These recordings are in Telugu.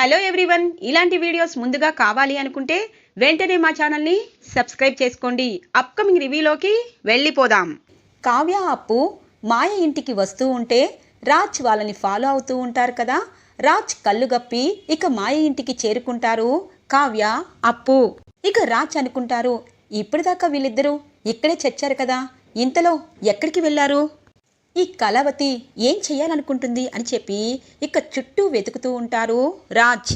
హలో ఎవ్రీవన్ ఇలాంటి వీడియోస్ ముందుగా కావాలి అనుకుంటే వెంటనే మా ఛానల్ని సబ్స్క్రైబ్ చేసుకోండి. అప్కమింగ్ రివ్యూలోకి వెళ్ళిపోదాం. కావ్య అప్పు మాయ ఇంటికి వస్తూ ఉంటే రాజ్ వాళ్ళని ఫాలో అవుతూ ఉంటారు కదా. రాజ్ కళ్ళు గప్పి ఇక మాయ ఇంటికి చేరుకుంటారు కావ్య అప్పు. ఇక రాజ్ అనుకుంటారు ఇప్పటిదాకా వీళ్ళిద్దరూ ఇక్కడే చచ్చారు కదా. ఇంతలో ఎక్కడికి వెళ్ళారు? ఈ కళావతి ఏం చేయాలనుకుంటుంది అని చెప్పి ఇక చుట్టూ వెతుకుతూ ఉంటారు రాజ్.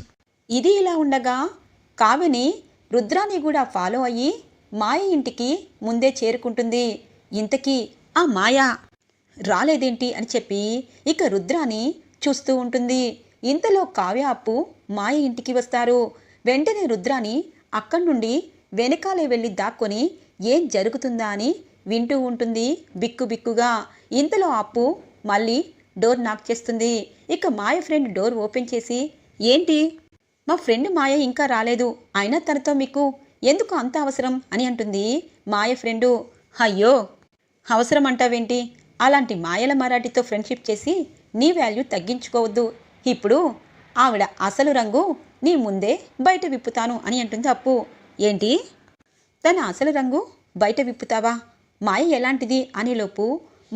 ఇది ఇలా ఉండగా కావ్యని రుద్రాని కూడా ఫాలో అయ్యి మాయ ఇంటికి ముందే చేరుకుంటుంది. ఇంతకీ ఆ మాయ రాలేదేంటి అని చెప్పి ఇక రుద్రాని చూస్తూ ఉంటుంది. ఇంతలో కావ్య అప్పు మాయ ఇంటికి వస్తారు. వెంటనే రుద్రాని అక్కడి నుండి వెనకాలే వెళ్ళి దాక్కొని ఏం జరుగుతుందా అని వింటూ ఉంటుంది బిక్కు బిక్కుగా. ఇంతలో అప్పు మళ్ళీ డోర్ నాక్ చేస్తుంది. ఇక మాయ ఫ్రెండ్ డోర్ ఓపెన్ చేసి ఏంటి? మా ఫ్రెండ్ మాయ ఇంకా రాలేదు. అయినా తనతో మీకు ఎందుకు అంత అవసరం? అని అంటుంది మాయ ఫ్రెండు. అయ్యో! అవసరం అంటావేంటి? అలాంటి మాయల మరాఠీతో ఫ్రెండ్షిప్ చేసి నీ వాల్యూ తగ్గించుకోవద్దు. ఇప్పుడు ఆవిడ అసలు రంగు నీ ముందే బయట విప్పుతాను అని అంటుంది అప్పు. ఏంటి? తన అసలు రంగు బయట విప్పుతావా? మాయ ఎలాంటిది? అనేలోపు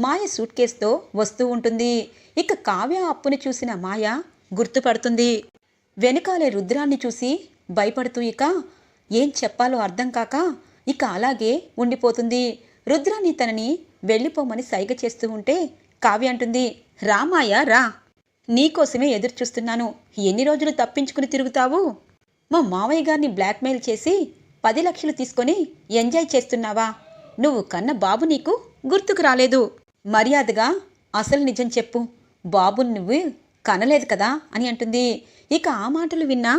మాయ సూట్ కేసుతో వస్తూ ఉంటుంది. ఇక కావ్య అప్పుని చూసిన మాయ గుర్తుపడుతుంది. వెనకాలే రుద్రాన్ని చూసి భయపడుతూ ఇక ఏం చెప్పాలో అర్థం కాక ఇక అలాగే ఉండిపోతుంది. రుద్రాన్ని తనని వెళ్ళిపోమని సైగ చేస్తూ ఉంటే కావ్య అంటుంది రా మాయ రా. నీకోసమే ఎదురు చూస్తున్నాను ఎన్ని రోజులు తప్పించుకుని తిరుగుతావు? మా మావయ్య గారిని బ్లాక్మెయిల్ చేసి పది లక్షలు తీసుకొని ఎంజాయ్ చేస్తున్నావా? నువ్వు కన్న బాబు నీకు గుర్తుకు రాలేదు. మర్యాదగా అసలు నిజం చెప్పు. బాబు నువ్వు కనలేదు కదా అని అంటుంది. ఇక ఆ మాటలు విన్నా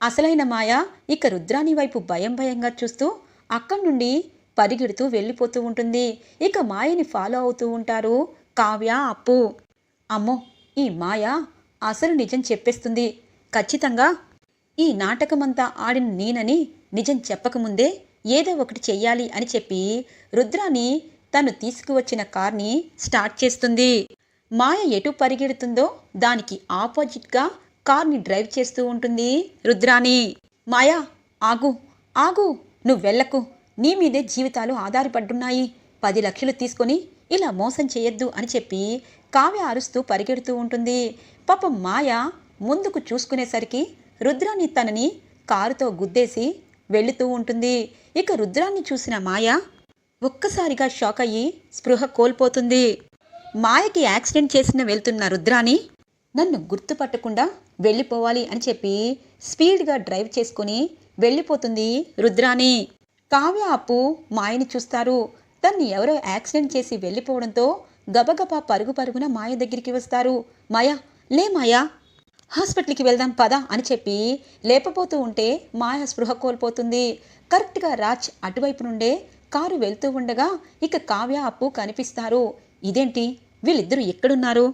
అసలైన మాయ ఇక రుద్రాని వైపు భయం భయంగా చూస్తూ అక్కడి నుండి పరిగెడుతూ వెళ్ళిపోతూ ఉంటుంది. ఇక మాయని ఫాలో అవుతూ ఉంటారు కావ్య అప్పు. అమ్మో ఈ మాయ అసలు నిజం చెప్పేస్తుంది. ఖచ్చితంగా ఈ నాటకమంతా ఆడిన నేనని నిజం చెప్పకముందే ఏదో ఒకటి చెయ్యాలి అని చెప్పి రుద్రాని తను తీసుకువచ్చిన కార్ని స్టార్ట్ చేస్తుంది. మాయ ఎటు పరిగెడుతుందో దానికి ఆపోజిట్గా కార్ని డ్రైవ్ చేస్తూ ఉంటుంది రుద్రాణి. మాయా ఆగు ఆగు నువ్వు వెళ్ళకు. నీ మీదే జీవితాలు ఆధారపడ్డున్నాయి పది లక్షలు తీసుకొని ఇలా మోసం చేయొద్దు అని చెప్పి కావ్య అరుస్తూ పరిగెడుతూ ఉంటుంది. పాపం మాయ ముందుకు చూసుకునేసరికి రుద్రాణి తనని కారుతో గుద్దేసి వెళుతూ ఉంటుంది. ఇక రుద్రాన్ని చూసిన మాయ ఒక్కసారిగా షాక్ అయ్యి స్పృహ కోల్పోతుంది. మాయకి యాక్సిడెంట్ చేసిన వెళ్తున్న రుద్రాని నన్ను గుర్తుపట్టకుండా వెళ్ళిపోవాలి అని చెప్పి స్పీడ్గా డ్రైవ్ చేసుకుని వెళ్ళిపోతుంది రుద్రాని కావ్య అప్పు మాయని చూస్తారు. తన్ని ఎవరో యాక్సిడెంట్ చేసి వెళ్ళిపోవడంతో గబగబా పరుగు పరుగున మాయ దగ్గరికి వస్తారు. మాయా లే మాయా హాస్పిటల్కి వెళ్దాం పదా అని చెప్పి లేపపోతూ ఉంటే మాయ స్పృహ కోల్పోతుంది. కరెక్ట్గా రాజ్ అటువైపు నుండే కారు వెళ్తూ ఉండగా ఇక కావ్య అప్పు కనిపిస్తారు. ఇదేంటి? వీళ్ళిద్దరూ ఎక్కడున్నారు?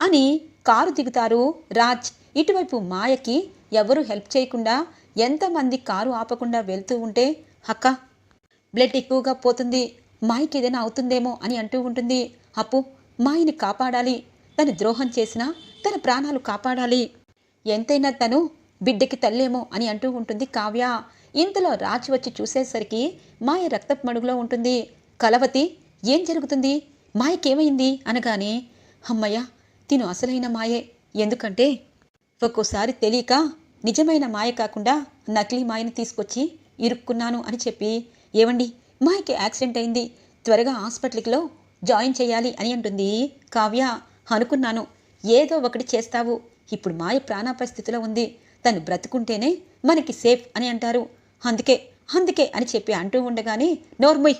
అని కారు దిగుతారు. రాజ్ ఇటువైపు మాయకి ఎవరు హెల్ప్ చేయకుండా ఎంతమంది కారు ఆపకుండా వెళ్తూ ఉంటే అక్క బ్లడ్ ఎక్కువగా పోతుంది. మాయకి ఏదైనా అవుతుందేమో అని అంటూ ఉంటుంది. అప్పు మాయని కాపాడాలి. తను ద్రోహం చేసినా తన ప్రాణాలు కాపాడాలి. ఎంతైనా తను బిడ్డకి తల్లేమో అని అంటూ ఉంటుంది కావ్య. ఇంతలో రాచి వచ్చి చూసేసరికి మాయ రక్తపు మడుగులో ఉంటుంది. కలవతి ఏం జరుగుతుంది? మాయకేమైంది? అనగానే అమ్మయ్య తిను అసలైన మాయే. ఎందుకంటే ఒక్కోసారి తెలియక నిజమైన మాయ కాకుండా నకిలీ మాయని తీసుకొచ్చి ఇరుక్కున్నాను అని చెప్పి ఏవండి మాయకి యాక్సిడెంట్ అయింది. త్వరగా హాస్పిటల్కిలో జాయిన్ చేయాలి అని అంటుంది కావ్య. అనుకున్నాను ఏదో ఒకటి చేస్తావు. ఇప్పుడు మాయ ప్రాణాపరిస్థితిలో ఉంది. తను బ్రతుకుంటేనే మనకి సేఫ్ అని అంటారు. అందుకే అందుకే అని చెప్పి అంటూ ఉండగానే నోర్మొయ్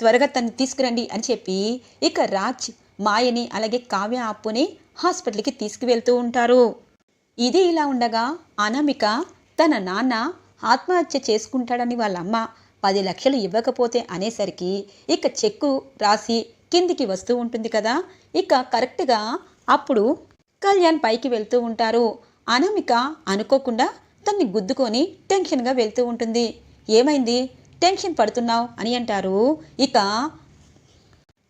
త్వరగా తను తీసుకురండి అని చెప్పి ఇక రాజ్ మాయని అలాగే కావ్య అప్పుని హాస్పిటల్కి తీసుకువెళ్తూ ఉంటారు. ఇది ఇలా ఉండగా అనామిక తన నాన్న ఆత్మహత్య చేసుకుంటాడని వాళ్ళ అమ్మ పది లక్షలు ఇవ్వకపోతే అనేసరికి ఇక చెక్కు రాసి కిందికి వస్తూ ఉంటుంది కదా ఇక కరెక్ట్గా అప్పుడు కళ్యాణ్ పైకి వెళ్తూ ఉంటారు. అనామిక అనుకోకుండా తన్ని గుద్దుకొని టెన్షన్గా వెళ్తూ ఉంటుంది. ఏమైంది? టెన్షన్ పడుతున్నావు అని అంటారు. ఇక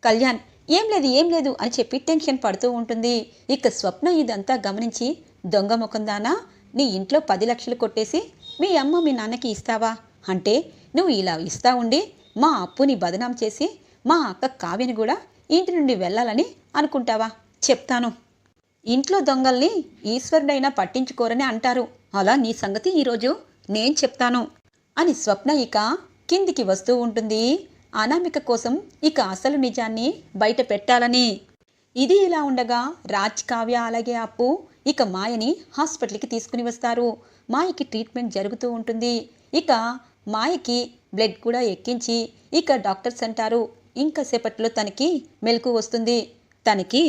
కళ్యాణ్ ఏం లేదు ఏం లేదు అని చెప్పి టెన్షన్ పడుతూ ఉంటుంది. ఇక స్వప్న ఇదంతా గమనించి దొంగ ముఖందానా నీ ఇంట్లో పది లక్షలు కొట్టేసి మీ అమ్మ మీ నాన్నకి ఇస్తావా? అంటే నువ్వు ఇలా ఇస్తా ఉండి మా అప్పుని బదనాం చేసి మా అక్క కావ్యని కూడా ఇంటి నుండి వెళ్ళాలని అనుకుంటావా? చెప్తాను. ఇంట్లో దొంగల్ని ఈశ్వరుడైనా పట్టించుకోరని అంటారు. అలా నీ సంగతి ఈరోజు నేను చెప్తాను అని స్వప్న ఇక కిందికి వస్తూ ఉంటుంది. అనామిక కోసం ఇక అసలు నిజాన్ని బయట పెట్టాలని. ఇది ఇలా ఉండగా రాజ్ కావ్య అలాగే అప్పు ఇక మాయని హాస్పిటల్కి తీసుకుని వస్తారు. మాయకి ట్రీట్మెంట్ జరుగుతూ ఉంటుంది. ఇక మాయకి బ్లడ్ కూడా ఎక్కించి ఇక డాక్టర్స్ అంటారు. ఇంకా సేపట్లో తనకి మెలకు వస్తుంది. తనకి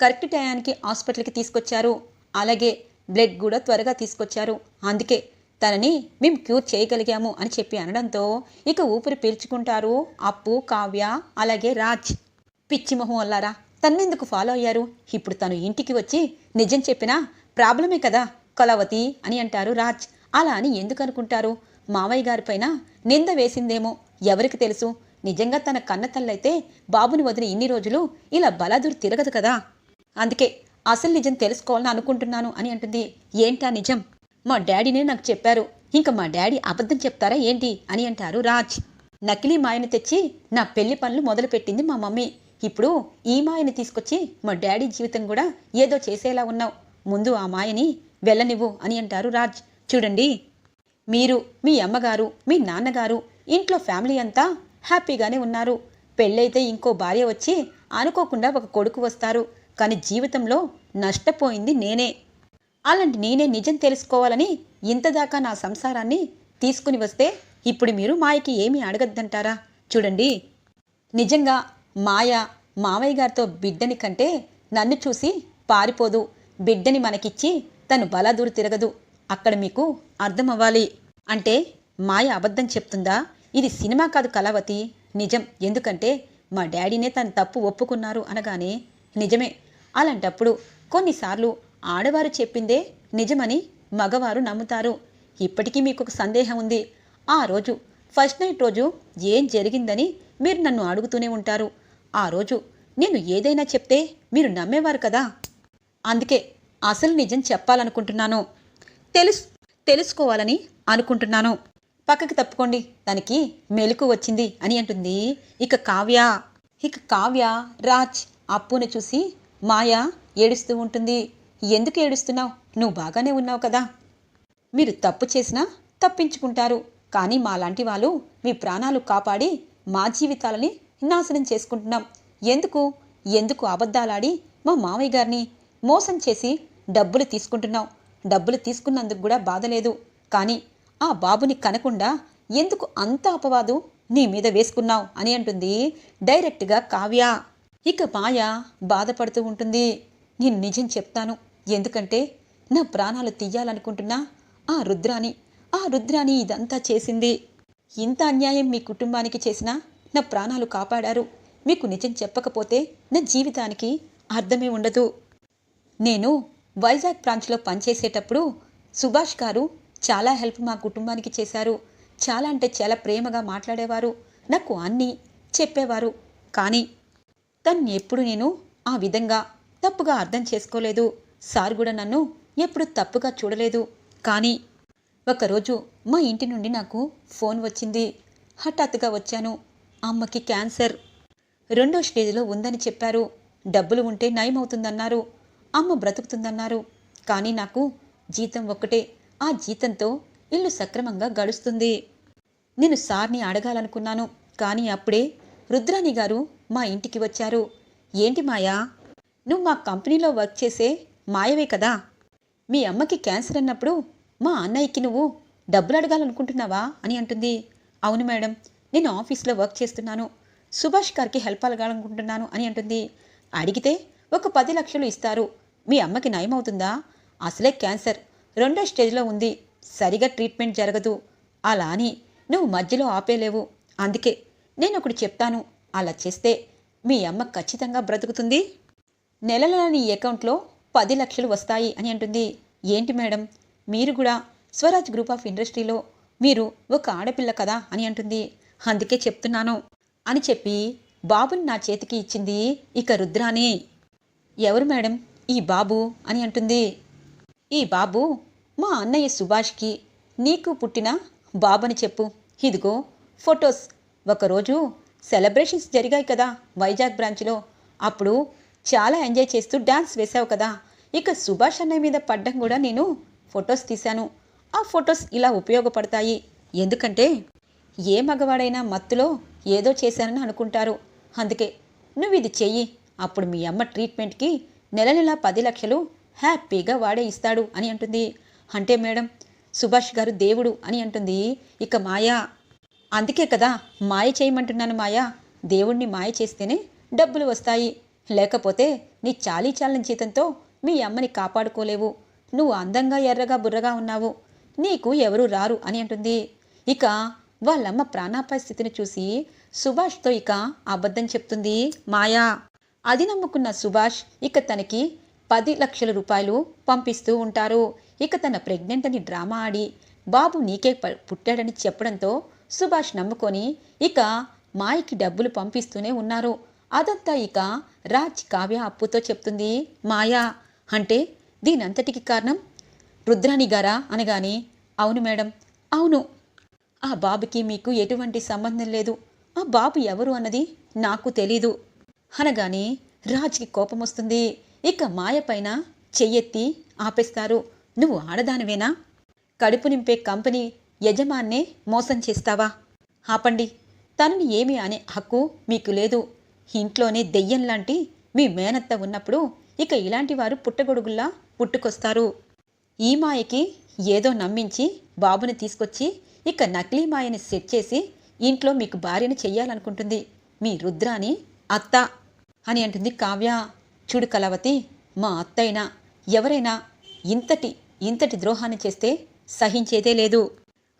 కరెక్ట్ టయానికి హాస్పిటల్కి తీసుకొచ్చారు. అలాగే బ్లడ్ కూడా త్వరగా తీసుకొచ్చారు. అందుకే తనని మేము క్యూర్ చేయగలిగాము అని చెప్పి అనడంతో ఇక ఊపిరి పీల్చుకుంటారు అప్పు కావ్య అలాగే రాజ్. పిచ్చి మొహం అల్లారా తన్నెందుకు ఫాలో అయ్యారు? ఇప్పుడు తను ఇంటికి వచ్చి నిజం చెప్పినా ప్రాబ్లమే కదా కళావతి అని అంటారు రాజ్. అలా అని ఎందుకు అనుకుంటారు? మావయ్య గారి పైన నింద వేసిందేమో ఎవరికి తెలుసు? నిజంగా తన కన్న తల్లైతే బాబుని వదిలి ఇన్ని రోజులు ఇలా బలాదురు తిరగదు కదా. అందుకే అసలు నిజం తెలుసుకోవాలని అనుకుంటున్నాను అని అంటుంది. ఏంటా నిజం? మా డాడీనే నాకు చెప్పారు. ఇంకా మా డాడీ అబద్ధం చెప్తారా ఏంటి? అని అంటారు రాజ్. నకిలీ మాయను తెచ్చి నా పెళ్ళి పనులు మొదలుపెట్టింది మా మమ్మీ. ఇప్పుడు ఈ మాయని తీసుకొచ్చి మా డాడీ జీవితం కూడా ఏదో చేసేలా ఉన్నావు. ముందు ఆ మాయని వెళ్ళనివ్వు అని అంటారు రాజ్. చూడండి. మీరు మీ అమ్మగారు మీ నాన్నగారు ఇంట్లో ఫ్యామిలీ అంతా హ్యాపీగానే ఉన్నారు. పెళ్ళైతే ఇంకో భార్య వచ్చి అనుకోకుండా ఒక కొడుకు వస్తారు. కానీ జీవితంలో నష్టపోయింది నేనే. అలాంటి నేనే నిజం తెలుసుకోవాలని ఇంతదాకా నా సంసారాన్ని తీసుకుని వస్తే ఇప్పుడు మీరు మాయకి ఏమీ అడగద్దంటారా? చూడండి. నిజంగా మాయ మావయ్య గారితో బిడ్డని కంటే నన్ను చూసి పారిపోదు. బిడ్డని మనకిచ్చి తను బలాదూరు తిరగదు. అక్కడ మీకు అర్థమవ్వాలి. అంటే మాయ అబద్ధం చెప్తుందా? ఇది సినిమా కాదు కళావతి. నిజం. ఎందుకంటే మా డాడీనే తన తప్పు ఒప్పుకున్నారు అనగానే నిజమే. అలాంటప్పుడు కొన్నిసార్లు ఆడవారు చెప్పిందే నిజమని మగవారు నమ్ముతారు. ఇప్పటికీ మీకు ఒక సందేహం ఉంది. ఆ రోజు ఫస్ట్ నైట్ రోజు ఏం జరిగిందని మీరు నన్ను అడుగుతూనే ఉంటారు. ఆ రోజు నేను ఏదైనా చెప్తే మీరు నమ్మేవారు కదా? అందుకే అసలు నిజం చెప్పాలనుకుంటున్నాను. తెలుసు తెలుసుకోవాలని అనుకుంటున్నాను. పక్కకి తప్పుకోండి తనకి మెలకు వచ్చింది అని అంటుంది. ఇక కావ్య ఇక కావ్య రాజ్ అప్పుని చూసి మాయ ఏడుస్తూ ఉంటుంది. ఎందుకు ఏడుస్తున్నావు? నువ్వు బాగానే ఉన్నావు కదా. మీరు తప్పు చేసినా తప్పించుకుంటారు. కానీ మాలాంటి వాళ్ళు మీ ప్రాణాలు కాపాడి మా జీవితాలని నాశనం చేసుకుంటున్నాం. ఎందుకు? ఎందుకు అబద్ధాలాడి మా మామయ్య గారిని మోసం చేసి డబ్బులు తీసుకుంటున్నావు? డబ్బులు తీసుకున్నందుకు కూడా బాధలేదు కానీ ఆ బాబుని కనకుండా ఎందుకు అంత అపవాదు నీ మీద వేసుకున్నావు? అని అంటుంది డైరెక్ట్గా కావ్య. ఇక మాయ బాధపడుతూ ఉంటుంది. నేను నిజం చెప్తాను. ఎందుకంటే నా ప్రాణాలు తీయాలనుకుంటున్నా ఆ రుద్రాని ఆ రుద్రాని ఇదంతా చేసింది. ఇంత అన్యాయం మీ కుటుంబానికి చేసినా నా ప్రాణాలు కాపాడారు. మీకు నిజం చెప్పకపోతే నా జీవితానికి అర్థమే ఉండదు. నేను వైజాగ్ బ్రాంచ్లో పనిచేసేటప్పుడు సుభాష్ గారు చాలా హెల్ప్ మా కుటుంబానికి చేశారు. చాలా అంటే చాలా ప్రేమగా మాట్లాడేవారు. నాకు అన్నీ చెప్పేవారు. కానీ తను ఎప్పుడు నేను ఆ విధంగా తప్పుగా అర్థం చేసుకోలేదు. సార్ కూడా నన్ను ఎప్పుడు తప్పుగా చూడలేదు. కానీ ఒకరోజు మా ఇంటి నుండి నాకు ఫోన్ వచ్చింది. హఠాత్తుగా వచ్చాను. అమ్మకి క్యాన్సర్. రెండో స్టేజ్లో ఉందని చెప్పారు. డబ్బులు ఉంటే నయమవుతుందన్నారు. అమ్మ బ్రతుకుతుందన్నారు. కానీ నాకు జీతం ఒక్కటే. ఆ జీతంతో ఇల్లు సక్రమంగా గడుస్తుంది. నేను సార్ని అడగాలనుకున్నాను. కానీ అప్పుడే రుద్రాణి గారు మా ఇంటికి వచ్చారు. ఏంటి మాయా? నువ్వు మా కంపెనీలో వర్క్ చేసే మాయవే కదా? మీ అమ్మకి క్యాన్సర్ అన్నప్పుడు మా అన్నయ్యకి నువ్వు డబ్బులు అడగాలనుకుంటున్నావా అని అంటుంది. అవును మేడం నేను ఆఫీస్లో వర్క్ చేస్తున్నాను. సుభాష్ గారికి హెల్ప్ అడగాలనుకుంటున్నాను అని అంటుంది. అడిగితే ఒక పది లక్షలు ఇస్తారు. మీ అమ్మకి నయమవుతుందా అసలే క్యాన్సర్. రెండో స్టేజ్లో ఉంది. సరిగా ట్రీట్మెంట్ జరగదు. అలా అని నువ్వు మధ్యలో ఆపేలేవు. అందుకే నేను ఒకటి చెప్తాను. అలా చేస్తే మీ అమ్మ ఖచ్చితంగా బ్రతుకుతుంది. నెలల నీ అకౌంట్లో పది లక్షలు వస్తాయి అని అంటుంది. ఏంటి మేడం? మీరు కూడా స్వరాజ్ గ్రూప్ ఆఫ్ ఇండస్ట్రీలో మీరు ఒక ఆడపిల్ల కదా అని అంటుంది. అందుకే చెప్తున్నాను అని చెప్పి బాబుని నా చేతికి ఇచ్చింది ఇక రుద్రాని. ఎవరు మేడం? ఈ బాబు అని అంటుంది. ఈ బాబు మా అన్నయ్య సుభాష్కి నీకు పుట్టిన బాబని చెప్పు. ఇదిగో ఫొటోస్. ఒకరోజు సెలబ్రేషన్స్ జరిగాయి కదా వైజాగ్ బ్రాంచ్లో. అప్పుడు చాలా ఎంజాయ్ చేస్తూ డ్యాన్స్ వేసావు కదా. ఇక సుభాష్ అన్నయ్య మీద పడ్డం కూడా నేను ఫొటోస్ తీశాను. ఆ ఫొటోస్ ఇలా ఉపయోగపడతాయి. ఎందుకంటే ఏ మగవాడైనా మత్తులో ఏదో చేశానని అనుకుంటారు. అందుకే నువ్వు ఇది చెయ్యి. అప్పుడు మీ అమ్మ ట్రీట్మెంట్కి నెల నెల పది లక్షలు హ్యాపీగా వాడే ఇస్తాడు అని అంటుంది. అంటే మేడం సుభాష్ గారు దేవుడు అని అంటుంది. ఇక మాయా అందుకే కదా మాయ చేయమంటున్నాను మాయా. దేవుణ్ణి మాయ చేస్తేనే డబ్బులు వస్తాయి. లేకపోతే నీ చాలీ చాలని జీతంతో మీ అమ్మని కాపాడుకోలేవు. నువ్వు అందంగా ఎర్రగా బుర్రగా ఉన్నావు. నీకు ఎవరు రారు అని అంటుంది. ఇక వాళ్ళమ్మ ప్రాణాపాయ స్థితిని చూసి సుభాష్తో ఇక అబద్ధం చెప్తుంది మాయా. అది నమ్ముకున్న సుభాష్ ఇక తనకి పది లక్షల రూపాయలు పంపిస్తూ ఉంటారు. ఇక తన ప్రెగ్నెంట్ అని డ్రామా ఆడి బాబు నీకే ప- పుట్టాడని చెప్పడంతో సుభాష్ నమ్ముకొని ఇక మాయకి డబ్బులు పంపిస్తూనే ఉన్నారు. అదంతా ఇక రాజ్ కావ్య అప్పుతో చెప్తుంది. మాయా అంటే దీనంతటికి కారణం? రుద్రాణి గారా? అనగాని అవును మేడం అవును. ఆ బాబుకి మీకు ఎటువంటి సంబంధం లేదు. ఆ బాబు ఎవరు అన్నది నాకు తెలీదు. అనగానే రాజ్కి కోపం వస్తుంది. ఇక మాయ పైన చెయ్యెత్తి ఆపేస్తారు. నువ్వు ఆడదానివేనా? కడుపు నింపే కంపెనీ యజమాన్నే మోసం చేస్తావా? ఆపండి. తనని ఏమి అనే హక్కు మీకు లేదు. ఇంట్లోనే దెయ్యం లాంటి మీ మేనత్త ఉన్నప్పుడు ఇక ఇలాంటి వారు పుట్టగొడుగుల్లా పుట్టుకొస్తారు. ఈ మాయకి ఏదో నమ్మించి బాబుని తీసుకొచ్చి ఇక నకిలీ మాయని సెట్ చేసి ఇంట్లో మీకు భార్యని చెయ్యాలనుకుంటుంది. మీ రుద్రాని అత్త అని అంటుంది కావ్య. చూడు కలవతి మా అత్తైనా ఎవరైనా ఇంతటి ఇంతటి ద్రోహాన్ని చేస్తే సహించేదే లేదు.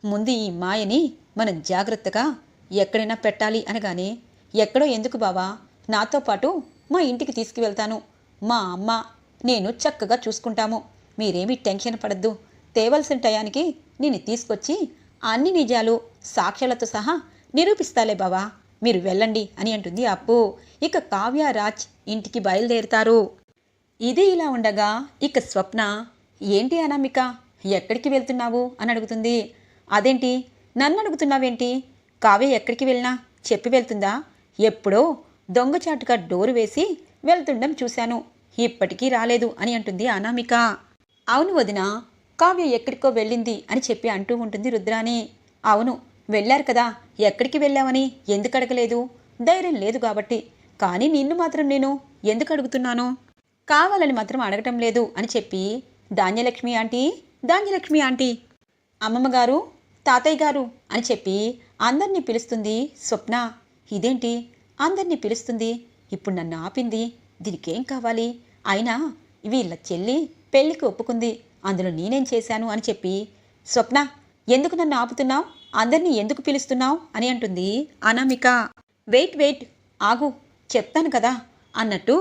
ముందు ఈ మాయని మనం జాగ్రత్తగా ఎక్కడైనా పెట్టాలి అనగానే ఎక్కడో ఎందుకు బావా? నాతో పాటు మా ఇంటికి తీసుకువెళ్తాను. మా అమ్మ నేను చక్కగా చూసుకుంటాము. మీరేమీ టెన్షన్ పడద్దు. తేవలసిన టయానికి నేను తీసుకొచ్చి అన్ని నిజాలు సాక్ష్యాలతో సహా నిరూపిస్తాలే బావా. మీరు వెళ్ళండి అని అంటుంది అప్పు. ఇక కావ్య రాజ్ ఇంటికి బయలుదేరుతారు. ఇది ఇలా ఉండగా ఇక స్వప్న ఏంటి అనామిక? ఎక్కడికి వెళ్తున్నావు? అని అడుగుతుంది. అదేంటి? నన్ను అడుగుతున్నావేంటి? కావ్య ఎక్కడికి వెళ్ళినా చెప్పి వెళ్తుందా? ఎప్పుడో దొంగచాటుగా డోరు వేసి వెళ్తుండం చూశాను. ఇప్పటికీ రాలేదు అని అంటుంది అనామిక. అవును వదిన కావ్య ఎక్కడికో వెళ్ళింది అని చెప్పి అంటూ ఉంటుంది రుద్రాని అవును వెళ్ళారు కదా. ఎక్కడికి వెళ్ళావని ఎందుకు అడగలేదు? ధైర్యం లేదు కాబట్టి. కానీ నిన్ను మాత్రం నేను ఎందుకు అడుగుతున్నాను? కావాలని మాత్రం అడగటం లేదు అని చెప్పి ధాన్యలక్ష్మి ఆంటీ ధాన్యలక్ష్మి ఆంటీ. అమ్మమ్మగారు తాతయ్య గారు అని చెప్పి అందరినీ పిలుస్తుంది స్వప్న. ఇదేంటి? అందరినీ పిలుస్తుంది? ఇప్పుడు నన్ను ఆపింది. దీనికేం కావాలి? అయినా వీళ్ళ చెల్లి పెళ్ళికి ఒప్పుకుంది. అందులో నేనేం చేశాను అని చెప్పి స్వప్న ఎందుకు నన్ను ఆపుతున్నావు? అందరినీ ఎందుకు పిలుస్తున్నావు? అని అంటుంది అనామిక. వెయిట్ వెయిట్ ఆగు చెప్తాను కదా అన్నట్టు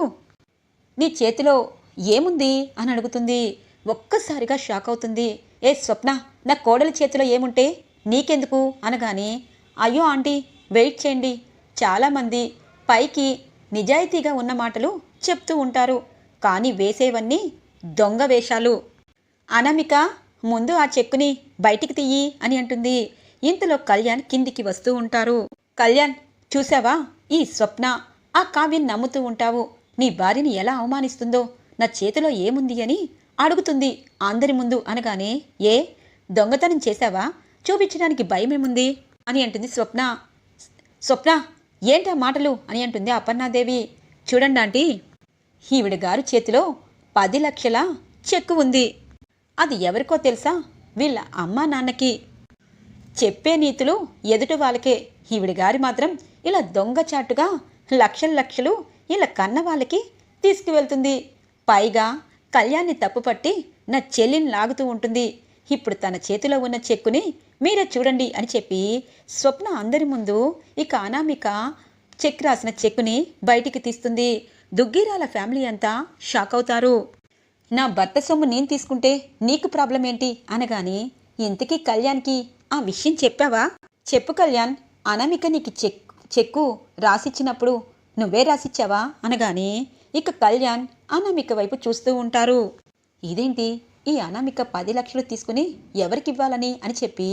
నీ చేతిలో ఏముంది? అని అడుగుతుంది. ఒక్కసారిగా షాక్ అవుతుంది. ఏ స్వప్న నా కోడలి చేతిలో ఏముంటే నీకెందుకు? అనగానే అయ్యో ఆంటీ వెయిట్ చేయండి. చాలామంది పైకి నిజాయితీగా ఉన్న మాటలు చెప్తూ ఉంటారు. కానీ వేసేవన్నీ దొంగ వేషాలు. అనమిక ముందు ఆ చెక్కుని బయటికి తీయి అని అంటుంది. ఇంతలో కళ్యాణ్ కిందికి వస్తూ ఉంటారు. కళ్యాణ్ చూసావా ఈ స్వప్న. ఆ కావ్యం నమ్ముతూ ఉంటావు. నీ భార్యని ఎలా అవమానిస్తుందో? నా చేతిలో ఏముంది అని అడుగుతుంది. అందరి ముందు అనగానే ఏ? దొంగతనం చేశావా? చూపించడానికి భయమేముంది? అని అంటుంది స్వప్న. స్వప్న ఏంటా మాటలు? అని అంటుంది అపర్ణాదేవి. చూడండి ఆంటీ ఈవిడ గారు చేతిలో పది లక్షల చెక్కు ఉంది. అది ఎవరికో తెలుసా? వీళ్ళ అమ్మా నాన్నకి. చెప్పే నీతులు ఎదుటి వాళ్ళకే. ఈవిడ గారి మాత్రం ఇలా దొంగచాటుగా లక్షల లక్షలు ఇలా కన్న వాళ్ళకి తీసుకువెళ్తుంది. పైగా కళ్యాణ్ని తప్పుపట్టి నా చెల్లిని లాగుతూ ఉంటుంది. ఇప్పుడు తన చేతిలో ఉన్న చెక్కుని మీరే చూడండి అని చెప్పి స్వప్న అందరి ముందు ఇక అనామిక చెక్ రాసిన చెక్కుని బయటికి తీస్తుంది. దుగ్గిరాల ఫ్యామిలీ అంతా షాక్ అవుతారు. నా భర్త సొమ్ము నేను తీసుకుంటే నీకు ప్రాబ్లం ఏంటి? అనగాని ఇంతకీ కళ్యాణ్కి ఆ విషయం చెప్పావా? చెప్పు కళ్యాణ్ అనామిక నీకు చెక్ చెక్కు రాసిచ్చినప్పుడు నువ్వే రాసిచ్చావా? అనగానే ఇక కళ్యాణ్ అనామిక వైపు చూస్తూ ఉంటారు. ఇదేంటి? ఈ అనామిక పది లక్షలు తీసుకుని ఎవరికివ్వాలని అని చెప్పి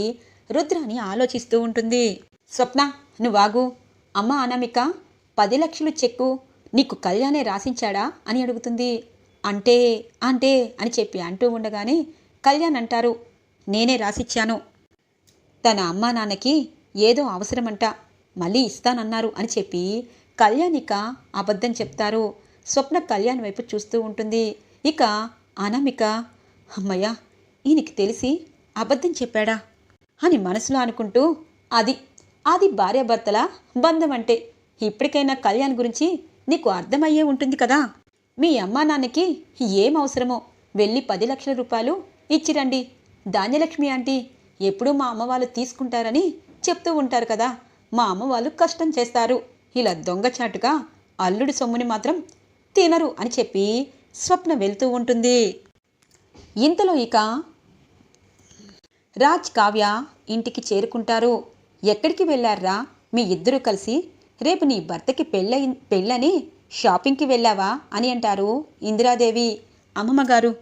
రుద్రాని ఆలోచిస్తూ ఉంటుంది. స్వప్న నువ్వాగు అమ్మ అనామిక పది లక్షలు చెక్కు. నీకు కళ్యాణే రాసించాడా అని అడుగుతుంది. అంటే అంటే అని చెప్పి అంటూ ఉండగానే కళ్యాణ్ అంటారు నేనే రాసిచ్చాను. తన అమ్మా నాన్నకి ఏదో అవసరమంట మళ్ళీ ఇస్తానన్నారు అని చెప్పి కళ్యాణిక అబద్ధం చెప్తారు. స్వప్న కళ్యాణ్ వైపు చూస్తూ ఉంటుంది. ఇక అనామిక అమ్మయ్యా ఈయనకి తెలిసి అబద్ధం చెప్పాడా? అని మనసులో అనుకుంటూ అది అది భార్యాభర్తల బంధం అంటే ఇప్పటికైనా కళ్యాణ్ గురించి నీకు అర్థమయ్యే ఉంటుంది కదా? మీ అమ్మా నాన్నకి ఏం అవసరమో వెళ్ళి పది లక్షల రూపాయలు ఇచ్చిరండి. ధాన్యలక్ష్మి ఆంటీ ఎప్పుడూ మా అమ్మ వాళ్ళు తీసుకుంటారని చెప్తూ ఉంటారు కదా. మా అమ్మ వాళ్ళు కష్టం చేస్తారు. ఇలా దొంగచాటుగా అల్లుడి సొమ్ముని మాత్రం తినరు అని చెప్పి స్వప్న వెళ్తూ ఉంటుంది. ఇంతలో ఇక రాజ్ కావ్య ఇంటికి చేరుకుంటారు. ఎక్కడికి వెళ్ళారా? మీ ఇద్దరూ కలిసి రేపు నీ భర్తకి పెళ్ళై పెళ్ళని షాపింగ్కి వెళ్ళావా? అని అంటారు ఇందిరాదేవి. అమ్మమ్మ గారు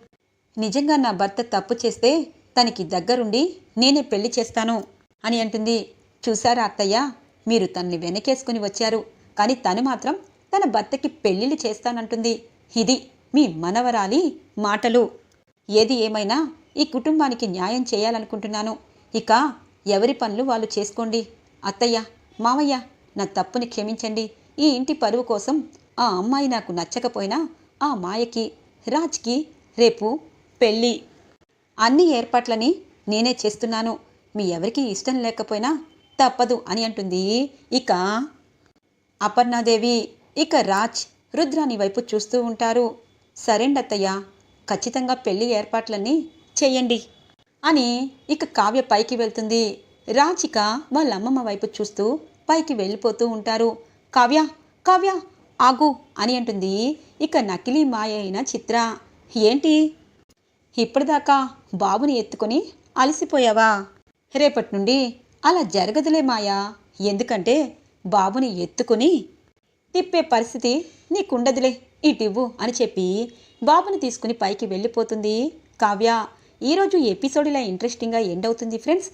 నిజంగా నా భర్త తప్పు చేస్తే తనకి దగ్గరుండి నేనే పెళ్ళి చేస్తాను అని అంటుంది. చూసారా అత్తయ్య? మీరు తన్ని వెనకేసుకుని వచ్చారు. కానీ తను మాత్రం తన భర్తకి పెళ్ళిళ్ళు చేస్తానంటుంది. ఇది మీ మనవరాలి మాటలు. ఏది ఏమైనా ఈ కుటుంబానికి న్యాయం చేయాలనుకుంటున్నాను. ఇక ఎవరి పనులు వాళ్ళు చేసుకోండి. అత్తయ్య మావయ్య నా తప్పుని క్షమించండి. ఈ ఇంటి పరువు కోసం ఆ అమ్మాయి నాకు నచ్చకపోయినా ఆ మాయకి రాజ్కి రేపు పెళ్ళి. అన్ని ఏర్పాట్లని నేనే చేస్తున్నాను. మీ ఎవరికి ఇష్టం లేకపోయినా తప్పదు అని అంటుంది. ఇక అపర్ణాదేవి ఇక రాజ్ రుద్రాని వైపు చూస్తూ ఉంటారు. సరేండి ఖచ్చితంగా పెళ్ళి ఏర్పాట్లన్నీ చెయ్యండి అని ఇక కావ్య పైకి వెళ్తుంది. రాచిక వాళ్ళ అమ్మమ్మ వైపు చూస్తూ పైకి వెళ్ళిపోతూ ఉంటారు. కావ్య కావ్య ఆగు అని అంటుంది. ఇక నకిలీ మాయ అయిన చిత్ర ఏంటి? ఇప్పటిదాకా బాబుని ఎత్తుకొని అలసిపోయావా? రేపటి నుండి అలా జరగదులే మాయా. ఎందుకంటే బాబుని ఎత్తుకొని తిప్పే పరిస్థితి నీకుండదులే. ఇటివ్వు అని చెప్పి బాబుని తీసుకుని పైకి వెళ్ళిపోతుంది. కావ్య ఈరోజు ఎపిసోడ్ ఇలా ఇంట్రెస్టింగ్గా ఎండ్ అవుతుంది ఫ్రెండ్స్.